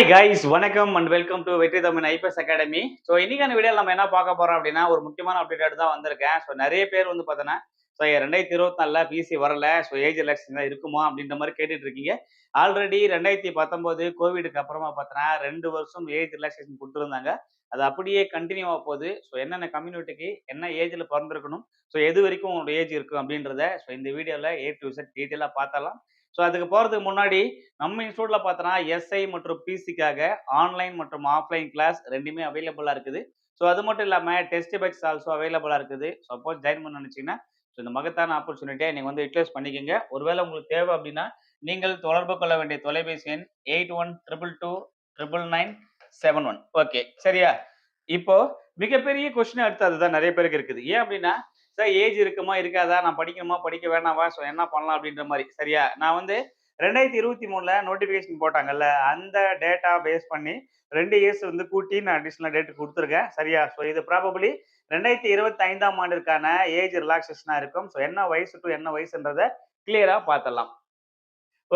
Hi guys வணக்கம் and welcome to Vetri Tamil IPS academy so இன்னைக்கான video நம்ம என்ன பார்க்க போறோம் அப்படின்னா ஒரு முக்கியமான அப்டேட் தான் வந்திருக்கேன். ஸோ நிறைய பேர் வந்து பார்த்தோன்னா ஸோ ரெண்டாயிரத்தி இருபத்தி நாலில் பிசி வரல. ஸோ ஏஜ் எலெக்ஷன் தான் இருக்குமா அப்படின்ற மாதிரி கேட்டுட்டு இருக்கீங்க. ஆல்ரெடி ரெண்டாயிரத்தி பத்தொம்போது கோவிடுக்கு அப்புறமா பார்த்தோன்னா ரெண்டு வருஷம் ஏஜ் ரிலாக்ஸேஷன் கொடுத்துருந்தாங்க. அது அப்படியே கண்டினியூ ஆக போகுது. ஸோ என்னென்ன கம்யூனிட்டிக்கு என்ன ஏஜில் பிறந்திருக்கணும்? ஸோ எது வரைக்கும் உங்களோட ஏஜ் இருக்கும் அப்படின்றத ஸோ இந்த வீடியோவில் ஏ டு செட் டீட்டெயிலாக பார்த்தலாம் ஸோ அதுக்கு போகிறதுக்கு முன்னாடி நம்ம இன்ஸ்டியூட்டில் பார்த்தோன்னா எஸ்ஐ மற்றும் பிசிக்காக ஆன்லைன் மற்றும் ஆஃப்லைன் கிளாஸ் ரெண்டுமே அவைலபிளாக இருக்குது. ஸோ அது மட்டும் இல்லாமல் டெஸ்ட் பேக்ஸ் ஆல்சோ அவைலபிளாக இருக்குது. சப்போஸ் ஜாயின் பண்ண நினச்சிங்கன்னா ஸோ இந்த மகத்தான ஆப்பர்ச்சுனிட்டியை நீங்கள் வந்து யூட்டிலைஸ் பண்ணிக்கோங்க. ஒருவேளை உங்களுக்கு தேவை அப்படின்னா நீங்கள் தொடர்பு கொள்ள வேண்டிய தொலைபேசி எண் eight one triple two triple nine seven one okay சரியா? இப்போ மிகப்பெரிய கொஸ்டின் அடுத்து அதுதான் நிறைய பேருக்கு இருக்குது. ஏன் அப்படின்னா சார் ஏஜ் இருக்குமா இருக்காதா? நான் படிக்கணுமா படிக்க வேணாமா? ஸோ என்ன பண்ணலாம் அப்படின்ற மாதிரி. சரியா? நான் வந்து ரெண்டாயிரத்தி இருபத்தி மூணுல நோட்டிஃபிகேஷன் போட்டாங்கல்ல அந்த டேட்டா பேஸ் பண்ணி ரெண்டு இயர்ஸ் வந்து கூட்டி நான் அடிஷ்னல் டேட் கொடுத்துருக்கேன். சரியா? ஸோ இது ப்ராபபிளி ரெண்டாயிரத்தி இருபத்தி ஐந்தாம் ஆண்டிற்கான ஏஜ் ரிலாக்ஸேஷனாக இருக்கும். ஸோ என்ன வயசு டு என்ன வயசுன்றதை கிளியராக பார்த்துடலாம்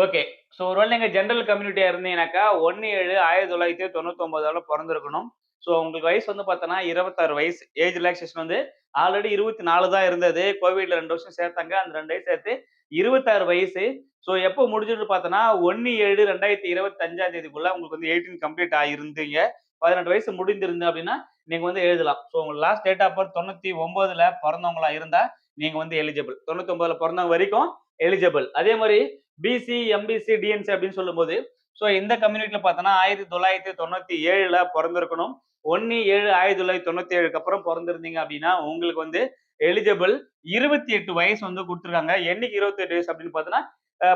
ஓகே. ஸோ ஒருவேளை நீங்கள் ஜென்ரல் கம்யூனிட்டியாக இருந்தீங்கன்னாக்கா ஒன்று ஏழு ஆயிரத்தி தொள்ளாயிரத்தி தொண்ணூத்தொம்பதோட பிறந்திருக்கணும். ஸோ உங்களுக்கு வயசு வந்து பார்த்தோன்னா இருபத்தாறு வயசு. ஏஜ் ரிலாக்ஸேஷன் வந்து ஆல்ரெடி இருபத்தி நாலு தான் இருந்தது. கோவிட்ல ரெண்டு வருஷம் சேர்த்தாங்க. அந்த ரெண்டு வயசு சேர்த்து இருபத்தாறு வயசு. ஸோ எப்போ முடிஞ்சுட்டு பார்த்தோன்னா ஒன்று ஏழு ரெண்டாயிரத்தி இருபத்தி அஞ்சாம் தேதிக்குள்ள உங்களுக்கு வந்து எயிட்டீன் கம்ப்ளீட் ஆகிருந்தீங்க பதினெட்டு வயசு முடிந்திருந்து அப்படின்னா நீங்கள் வந்து எழுதலாம். ஸோ உங்கள் லாஸ்ட் டேட் ஆஃப் பர்த் தொண்ணூற்றி ஒன்பதுல பிறந்தவங்களா இருந்தால் நீங்கள் வந்து எலிஜிபிள் தொண்ணூற்றி ஒன்பதுல பிறந்தவங்க வரைக்கும் எலிஜிபிள் அதே மாதிரி பிசி எம்பிசி டிஎன்சி அப்படின்னு சொல்லும்போது ஸோ இந்த கம்யூனிட்டியில் பார்த்தோன்னா ஆயிரத்தி தொள்ளாயிரத்தி தொண்ணூற்றி ஏழில் பிறந்திருக்கணும். ஒன்னு ஏழு ஆயிரத்தி தொள்ளாயிரத்தி தொண்ணூத்தி ஏழுக்கு அப்புறம் பிறந்திருந்தீங்க அப்படின்னா உங்களுக்கு வந்து எலிஜிபிள் இருபத்தி எட்டு வயசு வந்து கொடுத்துருக்காங்க. என்னைக்கு இருபத்தி எட்டு வயசு அப்படின்னு பார்த்தோன்னா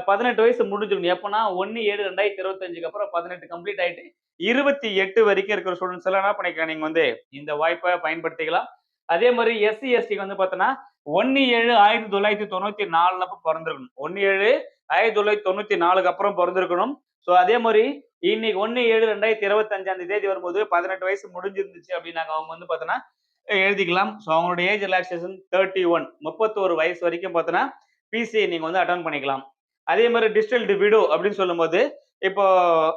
பதினெட்டு வயசு முடிஞ்சிடும் எப்போனா ஒன்னு ஏழு ரெண்டாயிரத்தி இருபத்தஞ்சுக்கு அப்புறம் பதினெட்டு கம்ப்ளீட் ஆயிட்டு இருபத்தி எட்டு வரைக்கும் இருக்கிற ஸ்டூடெண்ட்ஸ் எல்லாம் என்ன பண்ணிக்கலாம்? நீங்க வந்து இந்த வாய்ப்பை பயன்படுத்திக்கலாம். அதே மாதிரி எஸ்சி எஸ்டிக்கு வந்து பார்த்தோன்னா ஒன்னு ஏழு ஆயிரத்தி தொள்ளாயிரத்தி தொண்ணூத்தி நாலுல பிறந்திருக்கணும். ஒன்னு ஏழு ஆயிரத்தி தொள்ளாயிரத்தி தொண்ணூத்தி நாலுக்கு அப்புறம் பிறந்திருக்கணும். ஸோ அதே மாதிரி இன்னைக்கு ஒன்று ஏழு ரெண்டாயிரத்தி இருபத்தி அஞ்சாம் தேதி வரும்போது பதினெட்டு வயசு முடிஞ்சிருந்துச்சு அப்படின்னாங்க அவங்க வந்து பார்த்தோன்னா எழுதிக்கலாம். ஸோ அவங்களோட ஏஜ் ரிலாக்ஸேஷன் தேர்ட்டி ஒன் முப்பத்தோரு வயசு வரைக்கும் பார்த்தோன்னா பிசிஐ நீங்கள் வந்து அட்டன் பண்ணிக்கலாம். அதே மாதிரி டிஜிட்டல் விடோ அப்படின்னு சொல்லும்போது இப்போ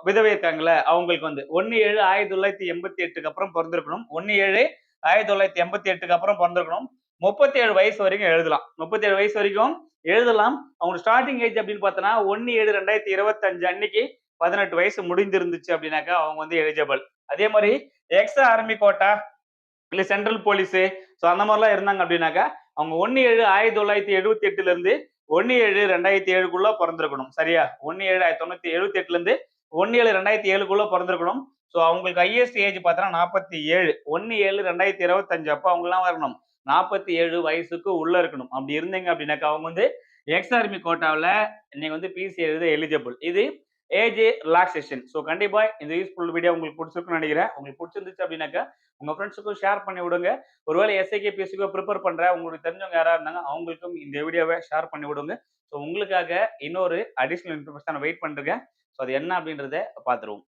விதவை இருக்காங்கல்ல அவங்களுக்கு வந்து ஒன்று ஏழு ஆயிரத்தி தொள்ளாயிரத்தி எண்பத்தி எட்டுக்கு அப்புறம் பிறந்திருக்கணும். ஒன்று ஏழு ஆயிரத்தி தொள்ளாயிரத்தி எண்பத்தி எட்டுக்கு அப்புறம் பிறந்திருக்கணும். முப்பத்தி ஏழு வயசு வரைக்கும் எழுதலாம். முப்பத்தி ஏழு வயசு வரைக்கும் எழுதலாம். அவங்க ஸ்டார்டிங் ஏஜ் அப்படின்னு பார்த்தோன்னா ஒன்று ஏழு ரெண்டாயிரத்தி இருபத்தஞ்சு அன்னைக்கு பதினெட்டு வயசு முடிந்திருந்துச்சு அப்படின்னாக்கா அவங்க வந்து எலிஜிபிள் அதே மாதிரி எக்ஸ்ட்ரா ஆர்மி கோட்டா இல்லை சென்ட்ரல் போலீஸு ஸோ அந்த மாதிரிலாம் இருந்தாங்க அப்படின்னாக்கா அவங்க ஒன்று ஏழு ஆயிரத்தி தொள்ளாயிரத்தி எழுபத்தி எட்டுலேருந்து ஒன்று ஏழு ரெண்டாயிரத்தி ஏழுக்குள்ளே பிறந்திருக்கணும். சரியா? ஒன்று ஏழு ஆயிரத்தி தொண்ணூற்றி எழுபத்தி எட்டுலேருந்து ஒன்று ஏழு ரெண்டாயிரத்தி ஏழுக்குள்ளே பிறந்திருக்கணும். ஸோ அவங்களுக்கு ஹையஸ்ட் ஏஜ் பார்த்தோன்னா நாற்பத்தி ஏழு. ஒன்று ஏழு ரெண்டாயிரத்தி இருபத்தஞ்சு. அப்போ அவங்கலாம் வரணும். நாற்பத்தி ஏழு வயசுக்கு உள்ள இருக்கணும். அப்படி இருந்தீங்க அப்படின்னாக்கா அவங்க வந்து எக்ஸ் ஆர்மி கோட்டாவில் நீங்கள் வந்து பிசி எழுத எலிஜிபிள் இது ஏஜ் ரிலாக்ஸேஷன் ஸோ கண்டிப்பாக இந்த யூஸ்ஃபுல் வீடியோ உங்களுக்கு பிடிச்சிருக்குன்னு நினைக்கிறேன். உங்களுக்கு பிடிச்சிருந்துச்சு அப்படின்னாக்கா உங்கள் ஃப்ரெண்ட்ஸுக்கும் ஷேர் பண்ணி விடுங்க. ஒருவேளை எஸ்ஐகே பிஎஸ்சிக்கோ ப்ரிப்பேர் பண்ணுறேன் உங்களுக்கு தெரிஞ்சவங்க யாரா இருந்தாங்க அவங்களுக்கும் இந்த வீடியோவை ஷேர் பண்ணி விடுங்க. ஸோ உங்களுக்காக இன்னொரு அடிஷ்னல் இன்ஃபர்மேஷன் வெயிட் பண்ணுறேன் ஸோ அது என்ன அப்படின்றத பார்த்துருவோம்.